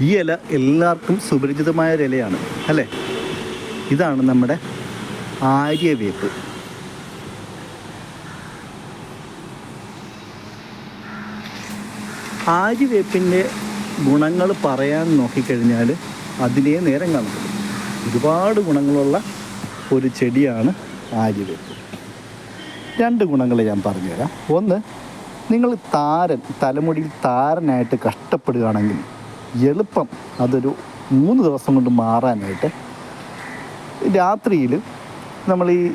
ഈ ഇല എല്ലാവർക്കും സുപരിചിതമായ ഒരു ഇലയാണ് അല്ലേ? ഇതാണ് നമ്മുടെ ആര്യവേപ്പ്. ആര്യവേപ്പിന്റെ ഗുണങ്ങൾ പറയാൻ നോക്കിക്കഴിഞ്ഞാൽ അതിലേ നേരം കാണുന്നത്. ഒരുപാട് ഗുണങ്ങളുള്ള ഒരു ചെടിയാണ് ആര്യവേപ്പ്. രണ്ട് ഗുണങ്ങൾ ഞാൻ പറഞ്ഞുതരാം. ഒന്ന് നിങ്ങൾ താരൻ തലമുടിയിൽ താരനായിട്ട് കഷ്ടപ്പെടുകയാണെങ്കിൽ എളുപ്പം അതൊരു മൂന്ന് ദിവസം കൊണ്ട് മാറാനായിട്ട് രാത്രിയിൽ നമ്മൾ ഈ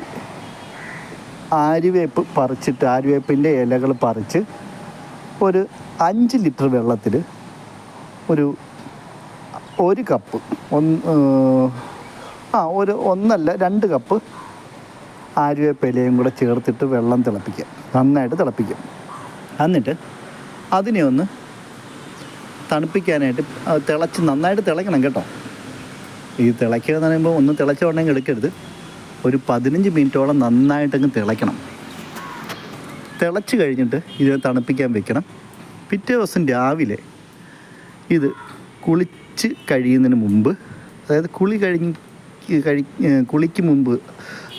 ആര്യവേപ്പ് പറിച്ചിട്ട് ആര്യവേപ്പിന്റെ ഇലകൾ പറിച്ച് ഒരു അഞ്ച് ലിറ്റർ വെള്ളത്തിൽ ഒരു ഒരു കപ്പ് ഒന്ന് ആ ഒരു ഒന്നല്ല രണ്ട് കപ്പ് ആര്യവേപ്പ് ഇലയും കൂടെ ചേർത്തിട്ട് വെള്ളം തിളപ്പിക്കുക. നന്നായിട്ട് തിളപ്പിക്കുക. എന്നിട്ട് അതിനെ ഒന്ന് തണുപ്പിക്കാനായിട്ട് തിളച്ച് നന്നായിട്ട് തിളയ്ക്കണം കേട്ടോ. ഈ തിളയ്ക്കുക എന്ന് പറയുമ്പോൾ ഒന്ന് തിളച്ച ഉടനെ എടുക്കരുത്. ഒരു പതിനഞ്ച് മിനിറ്റോളം നന്നായിട്ടങ്ങ് തിളയ്ക്കണം. തിളച്ച് കഴിഞ്ഞിട്ട് ഇതിനെ തണുപ്പിക്കാൻ വെക്കണം. പിറ്റേ ദിവസം രാവിലെ ഇത് കുളിച്ച് കഴിയുന്നതിന് മുമ്പ് അതായത് കുളി കഴിഞ്ഞ് കഴി കുളിക്ക് മുമ്പ്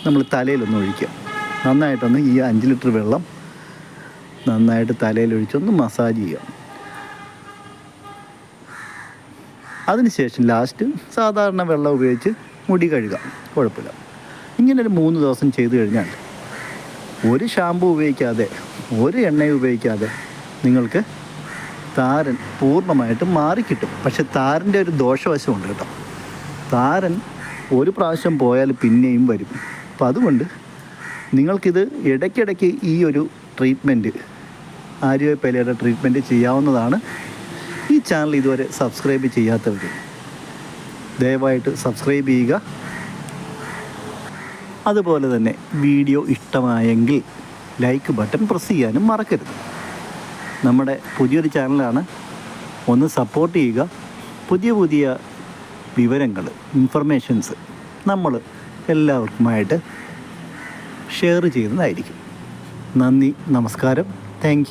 നമ്മൾ തലയിലൊന്ന് ഒഴിക്കുക. നന്നായിട്ടൊന്ന് ഈ അഞ്ച് ലിറ്റർ വെള്ളം നന്നായിട്ട് തലയിലൊഴിച്ചൊന്ന് മസാജ് ചെയ്യുക. അതിനുശേഷം ലാസ്റ്റ് സാധാരണ വെള്ളം ഉപയോഗിച്ച് മുടി കഴുകാം. കുഴപ്പമില്ല. ഇങ്ങനെ ഒരു മൂന്ന് ദിവസം ചെയ്തു കഴിഞ്ഞാൽ ഒരു ഷാമ്പു ഉപയോഗിക്കാതെ ഒരു എണ്ണയും ഉപയോഗിക്കാതെ നിങ്ങൾക്ക് താരൻ പൂർണമായിട്ടും മാറിക്കിട്ടും. പക്ഷെ താരന്റെ ഒരു ദോഷവശമുണ്ട് കേട്ടോ. താരൻ ഒരു പ്രാവശ്യം പോയാൽ പിന്നെയും വരും. അപ്പം അതുകൊണ്ട് നിങ്ങൾക്കിത് ഇടയ്ക്കിടയ്ക്ക് ഈ ഒരു ട്രീറ്റ്മെന്റ് ആര്യവേപ്പലയുടെ ട്രീറ്റ്മെന്റ് ചെയ്യാവുന്നതാണ്. ഈ ചാനൽ ഇതുവരെ സബ്സ്ക്രൈബ് ചെയ്യാത്തവർ ദയവായിട്ട് സബ്സ്ക്രൈബ് ചെയ്യുക. അതുപോലെ തന്നെ വീഡിയോ ഇഷ്ടമായെങ്കിൽ ലൈക്ക് ബട്ടൺ പ്രസ് ചെയ്യാനും മറക്കരുത്. നമ്മുടെ പുതിയൊരു ചാനലാണ് ഒന്ന് സപ്പോർട്ട് ചെയ്യുക. പുതിയ പുതിയ വിവരങ്ങൾ ഇൻഫർമേഷൻസ് നമ്മൾ എല്ലാവർക്കുമായിട്ട് ഷെയർ ചെയ്യുന്നതായിരിക്കും. നന്ദി നമസ്കാരം. താങ്ക്